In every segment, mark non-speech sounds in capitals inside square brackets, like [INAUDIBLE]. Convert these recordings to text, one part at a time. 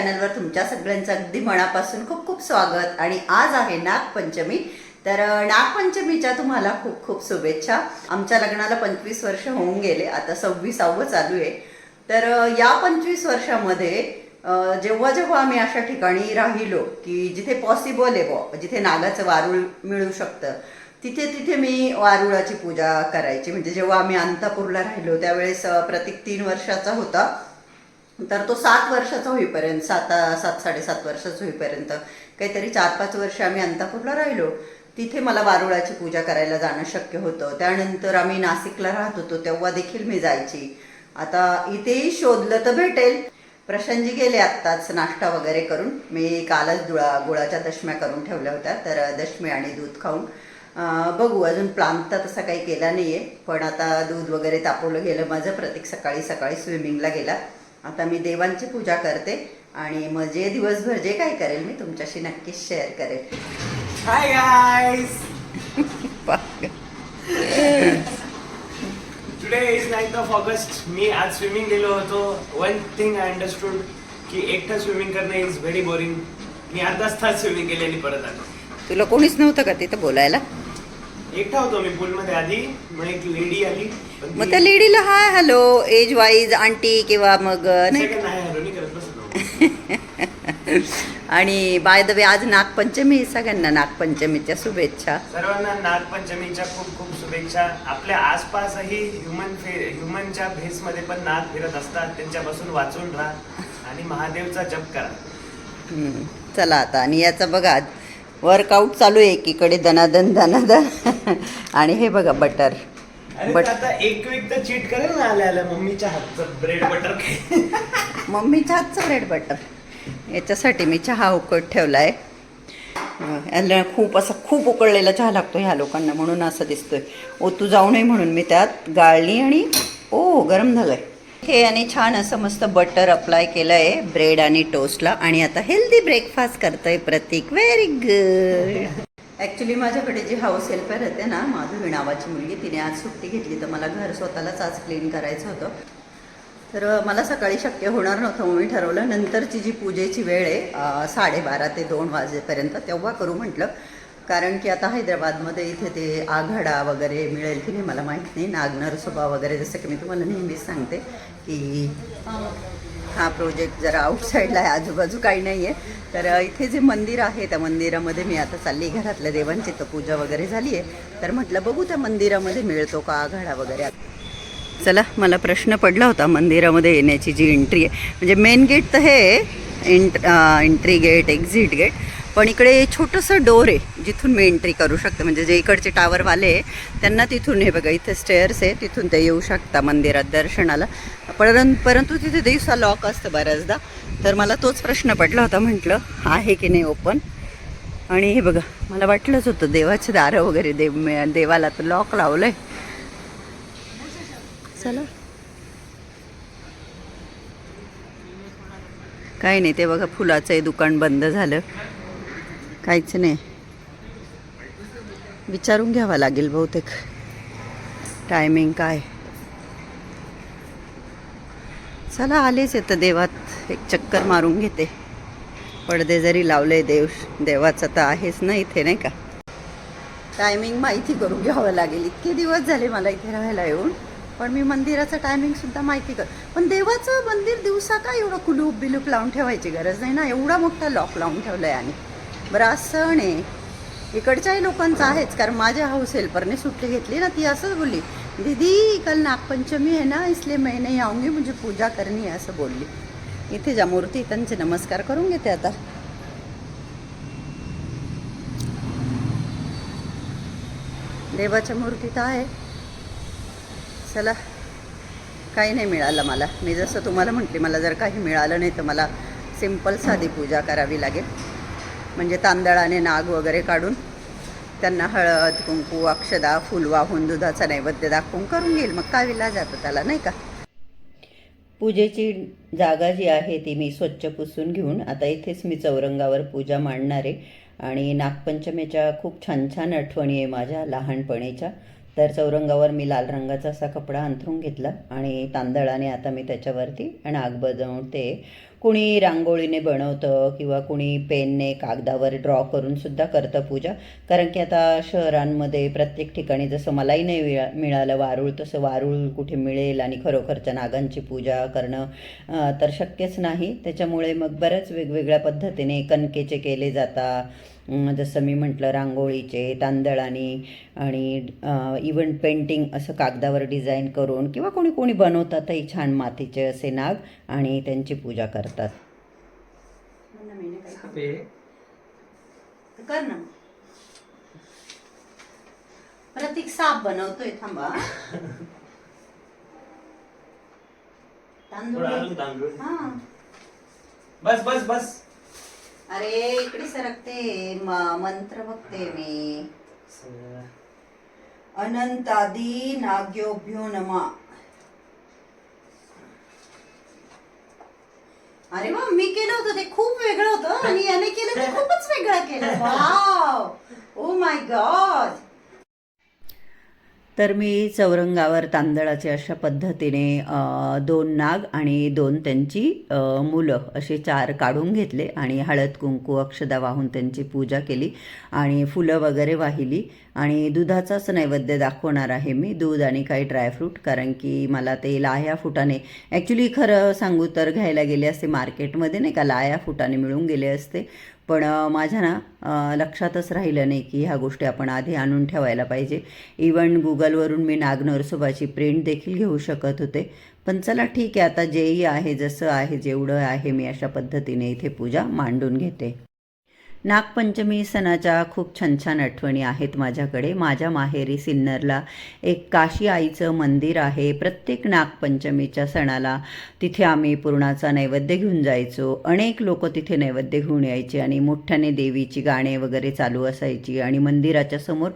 चॅनलवर तुमच्या सगळ्यांचं अगदी मनापासून खूप खूप स्वागत. आणि आज आहे नागपंचमी. तर नागपंचमीच्या तुम्हाला खूप खूप शुभेच्छा. आमच्या लग्नाला पंचवीस वर्ष होऊन गेले. आता सव्वीसावं चालू आहे. तर या पंचवीस वर्षामध्ये जेव्हा जेव्हा आम्ही अशा ठिकाणी राहिलो की जिथे पॉसिबल आहे बॉ जिथे नागाचं वारूळ मिळू शकतं तिथे तिथे मी वारुळाची पूजा करायची. म्हणजे जेव्हा आम्ही अंतापूरला राहिलो त्यावेळेस प्रतीक तीन वर्षाचा होता. तर तो सात वर्षाचा होईपर्यंत सात सात साडेसात वर्षाचा होईपर्यंत काहीतरी चार पाच वर्ष आम्ही अंतापूरला राहिलो. तिथे मला वारुळाची पूजा करायला जाणं शक्य होतं. त्यानंतर आम्ही नाशिकला राहत होतो तेव्हा देखील मी जायची. आता इथेही शोधलं तर भेटेल. प्रशांतजी गेले आत्ताच नाश्ता वगैरे करून. मी कालच दुळा गुळाच्या दशम्या करून ठेवल्या होत्या तर दशमी आणि दूध खाऊन. बघू अजून प्लान तर तसा काही केला नाही आहे पण आता दूध वगैरे तापवलं गेलं माझं प्रत्येक सकाळी सकाळी स्विमिंगला गेला. आता मी देवांची पूजा करते आणि मग जे दिवसभर जे काय करेल मी तुमच्याशी नक्कीच शेअर करेल. Hi guys today is ninth of August मी आज स्विमिंग गेलो होतो. वन थिंग आय अंडरस्टूड की एकटं स्विमिंग करणे इज व्हेरी बोरिंग मी अर्धाच तास स्विमिंग केली आणि परत आलो. तुला कोणीच नव्हतं का तिथं बोलायला? एकटा होतो मी पूलमध्ये आधी मग एक लेडी आली पण मग त्या लेडीला hi hello age wise aunty किंवा मग नाही. हॅलो करत [LAUGHS] आणि बाय द वे आज नागपंचमी सगळ्यांना नागपंचमीच्या शुभेच्छा. सर्वांना नागपंचमीच्या खूप खूप शुभेच्छा. आपल्या आसपासही ह्युमन फे ह्युमनच्या भेसमध्ये पण नाग फिरत असतात. त्यांच्यापासून वाचून राहा आणि महादेवचा जप करा. हम्म, चला आता. आणि याचं बघा वर्कआउट चालू आहे एकीकडे दनादन दनादन आणि हे बघा बटर अरे बट आता एक वीक तर चीट करेल ना आल्या आल्या मम्मीच्या हातचं ब्रेड बटर [LAUGHS] मम्मीच्या हातचं ब्रेड बटर याच्यासाठी मी चहा उकळत ठेवला आहे याला खूप असा खूप उकळलेला चहा लागतो ह्या लोकांना म्हणून असं दिसतोय. ओतू जाऊ नये म्हणून मी त्यात गाळली आणि ओ गरम झालं आहे हे आणि छान असं मस्त बटर अप्लाय केलं आहे ब्रेड आणि टोस्टला आणि आता हेल्दी ब्रेकफास्ट करतोय प्रतीक. व्हेरी गुड ॲक्च्युली माझ्याकडे जी हाऊस हेल्पर होते ना माधुरी नावाची मुलगी तिने आज सुट्टी घेतली तर मला घर स्वतःलाच आज क्लीन करायचं होतं. तर मला सकाळी शक्य होणार नव्हतं मग मी ठरवलं नंतरची जी पूजेची वेळ आहे साडेबारा ते दोन वाजेपर्यंत तेव्हा करू म्हटलं. कारण की आता हैदराबादमध्ये इथे ते आघाडा वगैरे मिळेल की नाही मला माहीत नाही. नागनरसोबा वगैरे जसं की मी तुम्हाला नेहमीच सांगते की हा प्रोजेक्ट जरा आउटसाईडला आहे आजूबाजू काही नाही आहे तर इथे जे मंदिर आहे त्या मंदिरामध्ये मी आता चालली घरातल्या देवांची तर पूजा वगैरे झाली आहे. तर म्हटलं बघू त्या मंदिरामध्ये मिळतो का आघाडा वगैरे. चला मला प्रश्न पडला होता मंदिरामध्ये येण्याची जी एंट्री आहे. म्हणजे मेन गेट तर हे एंट एंट्री गेट एक्झिट गेट पण इकडे छोटंसं डोर आहे जिथून मी एंट्री करू शकते. म्हणजे जे इकडचे टावरवाले आहे त्यांना तिथून हे बघा इथे स्टेअर्स आहे तिथून ते येऊ शकता मंदिरात दर्शनाला. परं परंतु तिथे दिवसा लॉक असतं बऱ्याचदा. तर मला तोच प्रश्न पडला होता म्हटलं आहे की नाही ओपन आणि हे बघा मला वाटलंच होतं देवाचे दारं वगैरे देव देवाला तर लॉक लावलं आहे चला. काही नाही ते बघा फुलाचंही दुकान बंद झालं. काहीच नाही. विचारून घ्यावं लागेल बहुतेक. टायमिंग काय? चला आलेच येतं देवात एक चक्कर मारून घेते. पडदे जरी लावले देव देवाचं तर आहेच ना इथे नाही का? टायमिंग माहिती करून घ्यावं लागेल. इतके दिवस झाले मला इथे राहायला येऊन. पण मी मंदिराचं टायमिंगसुद्धा माहिती कर पण देवाचं मंदिर दिवसा काय एवढं कुलूप बिलूप लावून ठेवायची गरज नाही ना? एवढा मोठा लॉक लावून ठेवलं आहे आणि बरं असं नाही इकडच्याही लोकांचं आहेच कारण माझ्या हाऊस हेल्परने सुट्टी घेतली ना ती असंच बोलली दीदी कल नागपंचमी आहे ना इसलिए मैं नहीं आऊँगी मुझे पूजा करनी आहे असं बोलली. इथे ज्या मूर्ती त्यांचे नमस्कार करून घेते आता. देवाच्या मूर्ती तर आहे. चला काही नाही मिळालं मला. मी जसं तुम्हाला म्हटले मला जर काही मिळालं नाही तर मला सिंपल साधी पूजा करावी लागेल. म्हणजे तांदळाने नाग वगैरे काढून त्यांना हळद कुंकू अक्षदा फुल वाहून दुधाचा नैवेद्य दाखवून करून घेईल. मग काय विला जातं त्याला नाही का? पूजेची जागा जी आहे ती मी स्वच्छ पुसून घेऊन आता इथेच मी चौरंगावर पूजा मांडणार आहे. आणि नागपंचमीच्या खूप छान छान आठवणी आहे माझ्या लहानपणीच्या. तर चौरंगावर मी लाल रंगाचा असा कपडा अंथरून घेतला आणि तांदळाने आता मी त्याच्यावरती नाग ते कुणी रांगोळीने बनवतं किंवा कुणी पेनने कागदावर ड्रॉ करून सुद्धा करतं पूजा. कारण की आता शहरांमध्ये प्रत्येक ठिकाणी जसं मलाही नाही मिळा मिळालं वारूळ तसं वारूळ कुठे मिळेल आणि खरोखरच्या नागांची पूजा करणं तर शक्यच नाही. त्याच्यामुळे मग बऱ्याच वेगवेगळ्या पद्धतीने कणकेचे केले जातात. जसं मी म्हटलं रांगोळीचे तांदळाने आणि इवन पेंटिंग असं कागदावर डिझाईन करून किंवा कोणी कोणी बनवतातही छान मातीचे असे नाग आणि त्यांची पूजा करतात. कर ना. प्रतीक साप बनवतोय थांबा. तांदूळ. हा. बस बस बस. अरे इकडे सरकते. मंत्र बघते मी. अनंतादी नाग्योभ्यो नमा. अरे वा मी केलं होतं ते. खूप वेगळं होतं आणि याने केलं ते खूपच वेगळं केलं. वाव ओ माय गॉड तर मी चौरंगावर तांदळाचे अशा पद्धतीने दोन नाग आणि दोन त्यांची मुलं असे चार काढून घेतले आणि हळद कुंकू अक्षदा वाहून त्यांची पूजा केली आणि फुलं वगैरे वाहिली. आणि दुधाचाच नैवेद्य दाखवणार आहे मी दूध आणि काही ड्रायफ्रूट कारण की मला ते लाह्या फुटाने ॲक्च्युली खरं सांगू तर घ्यायला गेले असते मार्केटमध्ये नाही का लाह्या फुटाने मिळून गेले असते. पण माझ्या ना लक्षातच राहिलं नाही की ह्या गोष्टी आपण आधी आणून ठेवायला पाहिजे. इवन गुगलवरून मी नागनरसोबाची प्रिंट देखील घेऊ शकत होते. पण चला ठीक आहे आता जेही आहे जसं आहे जेवढं आहे मी अशा पद्धतीने इथे पूजा मांडून घेते. नागपंचमी सणाच्या खूप छान छान आठवणी आहेत माझ्याकडे. माझ्या माहेरी सिन्नरला एक काशी आईचं मंदिर आहे. प्रत्येक नागपंचमीच्या सणाला तिथे आम्ही पूर्णाचा नैवेद्य घेऊन जायचो. अनेक लोक तिथे नैवेद्य घेऊन यायचे आणि मोठ्याने देवीची गाणे वगैरे चालू असायची आणि मंदिराच्या समोर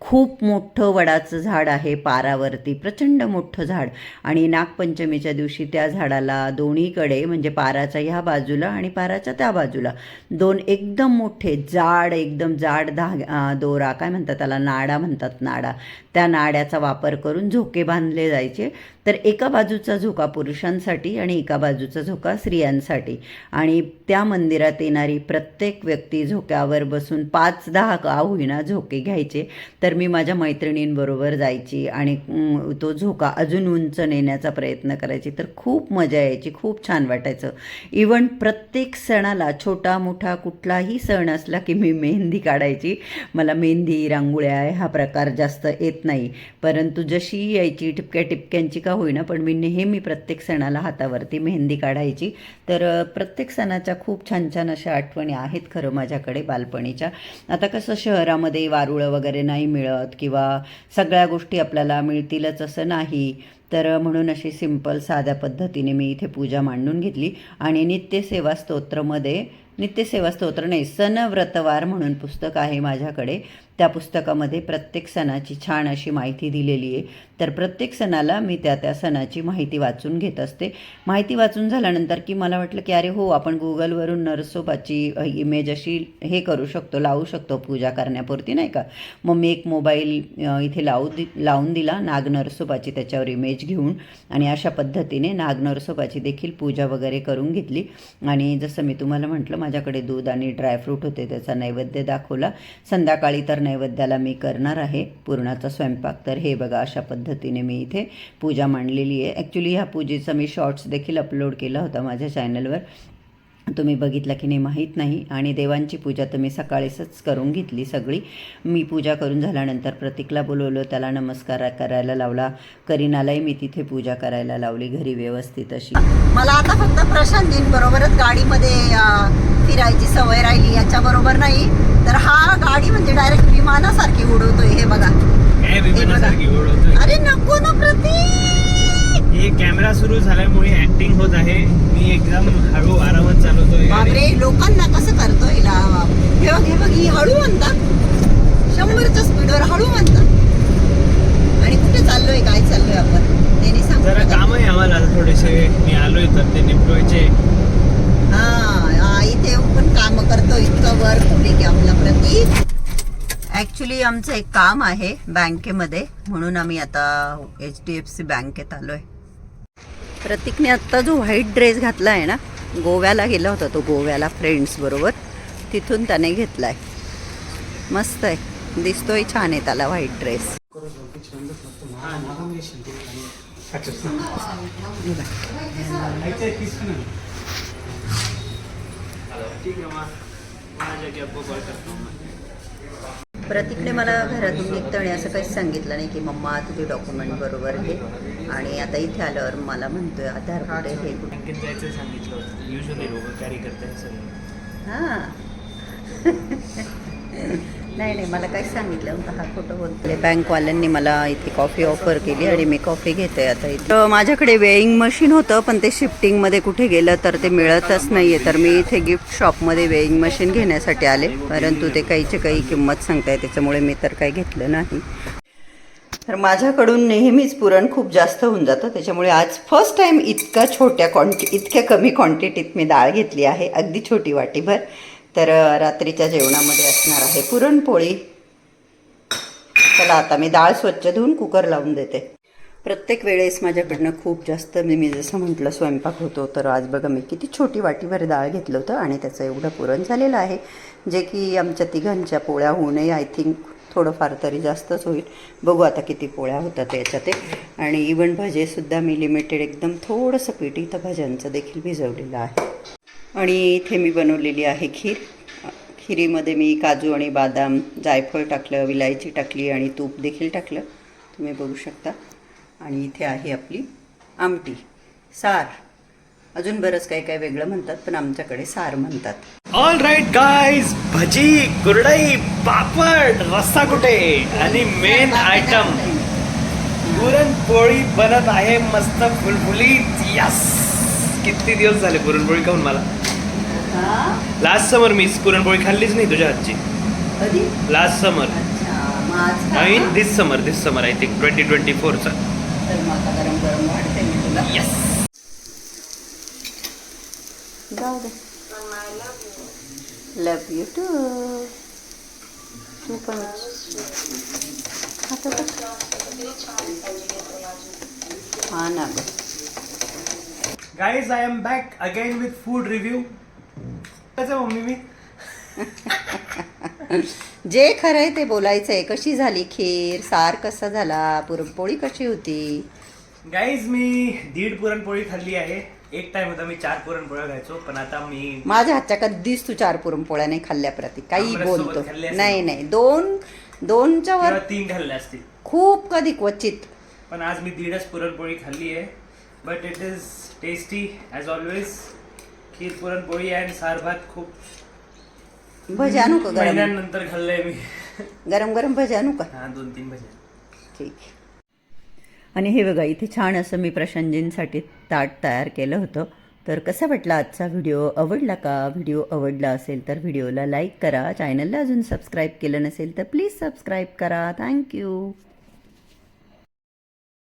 खूप मोठं वडाचं झाड आहे पारावरती प्रचंड मोठं झाड. आणि नागपंचमीच्या दिवशी त्या झाडाला दोन्हीकडे म्हणजे पाराच्या ह्या बाजूला आणि पाराच्या त्या बाजूला दोन एकदम मोठे जाड एकदम जाड धाग दोरा काय म्हणतात त्याला नाडा म्हणतात नाडा. त्या नाड्याचा वापर करून झोके बांधले जायचे. तर एका बाजूचा झोका पुरुषांसाठी आणि एका बाजूचा झोका स्त्रियांसाठी. आणि त्या मंदिरात येणारी प्रत्येक व्यक्ती झोक्यावर बसून पाच दहा का होईना झोके घ्यायचे. तर तर मी माझ्या मैत्रिणींबरोबर जायची आणि तो झोका अजून उंच नेण्याचा प्रयत्न करायची. तर खूप मजा यायची खूप छान वाटायचं. इवन प्रत्येक सणाला छोटा मोठा कुठलाही सण असला की मी मेहंदी काढायची. मला मेहंदी रांगोळ्या हा प्रकार जास्त येत नाही. परंतु जशी यायची टिपक्या टिपक्यांची का होईना पण मी नेहमी प्रत्येक सणाला हातावरती मेहंदी काढायची. तर प्रत्येक सणाच्या खूप छान छान अशा आठवणी आहेत खरं माझ्याकडे बालपणीच्या. आता कसं शहरामध्ये वारुळं वगैरे नाही मिळत किंवा सगळ्या गोष्टी आपल्याला मिळतीलच असं नाही तर म्हणून अशी सिंपल साध्या पद्धतीने मी इथे पूजा मांडून घेतली. आणि नित्यसेवा स्तोत्रमध्ये नित्यसेवा स्तोत्र नाही सणव्रतवार म्हणून पुस्तक आहे माझ्याकडे. त्या पुस्तकामध्ये प्रत्येक सणाची छान अशी माहिती दिलेली आहे. तर प्रत्येक सणाला मी त्या त्या सणाची माहिती वाचून घेत असते. माहिती वाचून झाल्यानंतर की मला वाटलं की अरे हो आपण गुगलवरून नरसोबाची इमेज अशी हे करू शकतो लावू शकतो पूजा करण्यापुरती नाही का? मग मी एक मोबाईल इथे लावू दि लावून दिला नाग नरसोबाची त्याच्यावर इमेज घेऊन आणि अशा पद्धतीने नाग नरसोबाची देखील पूजा वगैरे करून घेतली. आणि जसं मी तुम्हाला म्हटलं माझ्याकडे दूध आणि ड्रायफ्रूट होते त्याचा नैवेद्य दाखवला. संध्याकाळी तर नैवेद्याला मी करणार आहे. पूर्णाचा स्वयंपाक तर हे बघा अशा पद्धतीने मी इथे पूजा मांडलेली आहे. ॲक्च्युली ह्या पूजेचा मी शॉर्ट्स देखील अपलोड केला होता माझ्या चॅनलवर तुम्ही बघितला की नाही माहीत नाही. आणि देवांची पूजा तर मी सकाळीच करून घेतली सगळी. मी पूजा करून झाल्यानंतर प्रतीकला बोलवलं त्याला नमस्कार करायला लावला. करीनालाही मी तिथे पूजा करायला लावली घरी व्यवस्थित अशी. मला आता फक्त प्रशांत बरोबरच गाडीमध्ये फिरायची सवय राहिली याच्याबरोबर नाही. तर हा गाडी म्हणजे डायरेक्ट विमानासारखी उडवतोय हे बघा. अरे नको ना प्रतीक! हे कॅमेरा सुरू झाल्यामुळे ऍक्टिंग होत आहे. मी एकदम हळू आरामात चालवतोय. बापरे लोकांना कसं करतोय हिला हे बघ हे बघ ही हळू म्हणतात. शंभरच्या स्पीडवर हळू म्हणतात. आणि कुठे चाललोय काय चाललोय आपण? त्यांनी जरा सांग काम आहे आम्हाला थोडेसे मी आलोय तर ते निपटवायचे. हा हा, इथे पण काम करतो इतकं वर्क होते की आपला प्रतीक ॲक्च्युली आमचं एक काम आहे बँकेमध्ये म्हणून आम्ही आता एच डी एफ सी बँकेत आलो आहे प्रतीकने आत्ता जो व्हाईट ड्रेस घातला आहे ना गोव्याला गेला होता तो गोव्याला फ्रेंड्स बरोबर तिथून त्याने घेतला आहे मस्त आहे. दिसतोय छान आहे त्याला व्हाईट ड्रेस. प्रतीकने मला घरातून निघताना असं काहीच सांगितलं नाही की मम्मा तुझे डॉक्युमेंट बरोबर घे. आणि आता इथे आल्यावर मला म्हणतोय आधार कुठे हे कुठे बँकेत जायचं सांगितलं होतं. युजली लोक कॅरी करतात हां. [LAUGHS] नाही नाही मला काही सांगितलं हा खोटं बोलतोय. बँकवाल्यांनी मला इथे कॉफी ऑफर केली आणि मी कॉफी घेते आता इथे. तर माझ्याकडे वेईंग मशीन होतं पण ते शिफ्टिंगमध्ये कुठे गेलं तर ते मिळतच नाही आहे तर मी इथे गिफ्ट शॉपमध्ये वेईंग मशीन घेण्यासाठी आले परंतु ते काहीची काही किंमत सांगताय त्याच्यामुळे मी तर काही घेतलं नाही. तर माझ्याकडून नेहमीच पुरण खूप जास्त होऊन जातं. त्याच्यामुळे आज फर्स्ट टाईम इतका छोट्या क्वांटि इतक्या कमी क्वांटिटीत मी डाळ घेतली आहे. अगदी छोटी वाटीभर. तर रात्रीच्या जेवणामध्ये असणार आहे पुरणपोळी. चला आता मी डाळ स्वच्छ धुवून कुकर लावून देते. प्रत्येक वेळेस माझ्याकडनं खूप जास्त मी मी जसं म्हटलं स्वयंपाक होतो तर आज बघा मी किती छोटी वाटीभर डाळ घेतलं होतं आणि त्याचं एवढं पुरण झालेलं आहे जे की आमच्या तिघांच्या पोळ्या होऊनही आय थिंक थोडंफार तरी जास्तच होईल. बघू आता किती पोळ्या होतात याच्या ते आणि इवन भजेसुद्धा मी लिमिटेड एकदम थोडंसं पीठ इथं भज्यांचं देखील भिजवलेलं आहे. आणि इथे मी बनवलेली आहे खीर. खिरीमध्ये मी काजू आणि बदाम जायफळ टाकलं विलायची टाकली आणि तूप देखील टाकलं. तुम्ही बघू शकता. आणि इथे आहे आपली आमटी सार. अजून बरंच काही काही वेगळं म्हणतात पण आमच्याकडे सार म्हणतात. ऑल राईट गाईज भजी कुरडई पापड रस्सा कुठे? आणि मेन आयटम पुरणपोळी बनत आहे मस्त फुलफुलीत. यस किती दिवस झाले पुरणपोळी खाऊन मला? लास्ट समर मी पुरणपोळी खाल्लीच नाही तुझ्या हातची कधी? लास्ट समर अच्छा मग आज खा. I mean this summer this summer I think twenty twenty फोरचा तर मग आता गरम गरम वाढते मी तुला. यस जाऊ दे. लव यू टू तू पण आता बघ. हा ना guys I am back again with food review कसं मम्मी मी. [LAUGHS] जे खरं आहे ते बोलायचं आहे कशी झाली खीर? सार कसा झाला? पुरणपोळी कशी होती? गाईज मी दीड पुरणपोळी खाल्ली आहे. एक टाइम होता मी चार पुरणपोळ्या खायचो पण आता मी माझ्या हातच्या कधीच तू चार पुरणपोळ्या नाही खाल्ल्या प्रती काही आमरससोबत बोलतो. खाल्ल्या. नाही नाही. दोन दोनच्या वर किंवा तीन खाल्ल्या असतील. खूप कधी क्वचित. पण आज मी दीडच पुरणपोळी खाल्ली आहे. But it is tasty as always खीर पुरणपोळी अँड सार भात खूप भजी आणू का गरम? महिन्यानंतर खाल्लंय मी. गरम गरम भजी आणू का? हा दोन तीन भजी ठीक. आणि हे बघा इथे छान असं मी प्रशांतजींसाठी ताट तयार केलं होतं. तर कसा वाटला आजचा व्हिडिओ? आवडला का? व्हिडिओ आवडला असेल तर व्हिडिओला लाईक करा. चॅनलला अजून सबस्क्राईब केलं नसेल तर प्लीज सबस्क्राईब करा. थँक्यू.